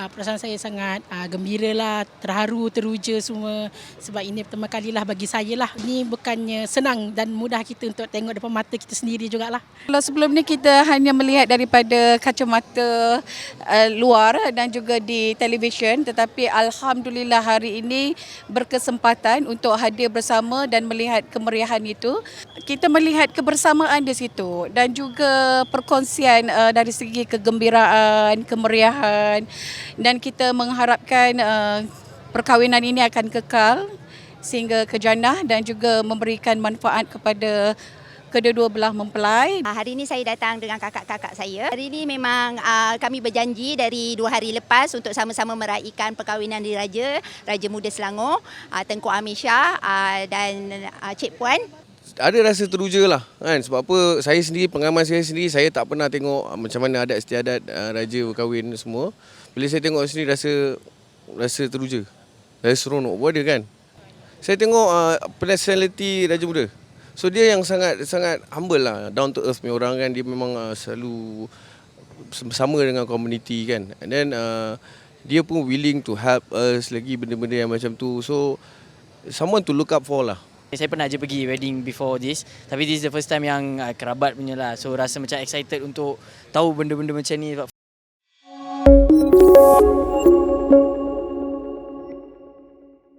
uh, perasaan saya sangat uh, gembira lah, terharu, teruja semua sebab ini pertama kalilah bagi saya lah. Ini bukannya senang dan mudah kita untuk tengok depan mata kita sendiri jugalah. Kalau sebelum ni kita hanya melihat daripada kacamata uh, luar dan juga di televisyen tetapi alhamdulillah hari ini berkesempatan untuk hadir bersama dan melihat kemeriahan itu. Kita melihat kebersamaan di situ dan juga perkongsian uh, dari segi kegembiraan, kemeriahan dan kita mengharapkan uh, perkahwinan ini akan kekal sehingga ke jannah dan juga memberikan manfaat kepada kedua-dua belah mempelai. Ah, Hari ini saya datang dengan kakak-kakak saya. Hari ini memang uh, kami berjanji dari dua hari lepas untuk sama-sama meraihkan perkahwinan di Raja, Raja Muda Selangor, uh, Tengku Amir Shah uh, dan uh, Cik Puan. Ada rasa teruja lah kan? Sebab apa saya sendiri pengalaman saya sendiri saya tak pernah tengok ah, macam mana adat istiadat uh, raja berkahwin semua. Bila saya tengok sini rasa rasa teruja. Rasa seronok pun ada kan? Saya tengok uh, personality raja muda. So dia yang sangat sangat humble lah down to earth punya orang kan? Dia memang uh, selalu bersama dengan community kan? And then uh, dia pun willing to help us lagi benda-benda yang macam tu. So someone to look up for lah Saya pernah je pergi wedding before this Tapi this is the first time yang uh, kerabat punya lah. So rasa macam excited untuk tahu benda-benda macam ni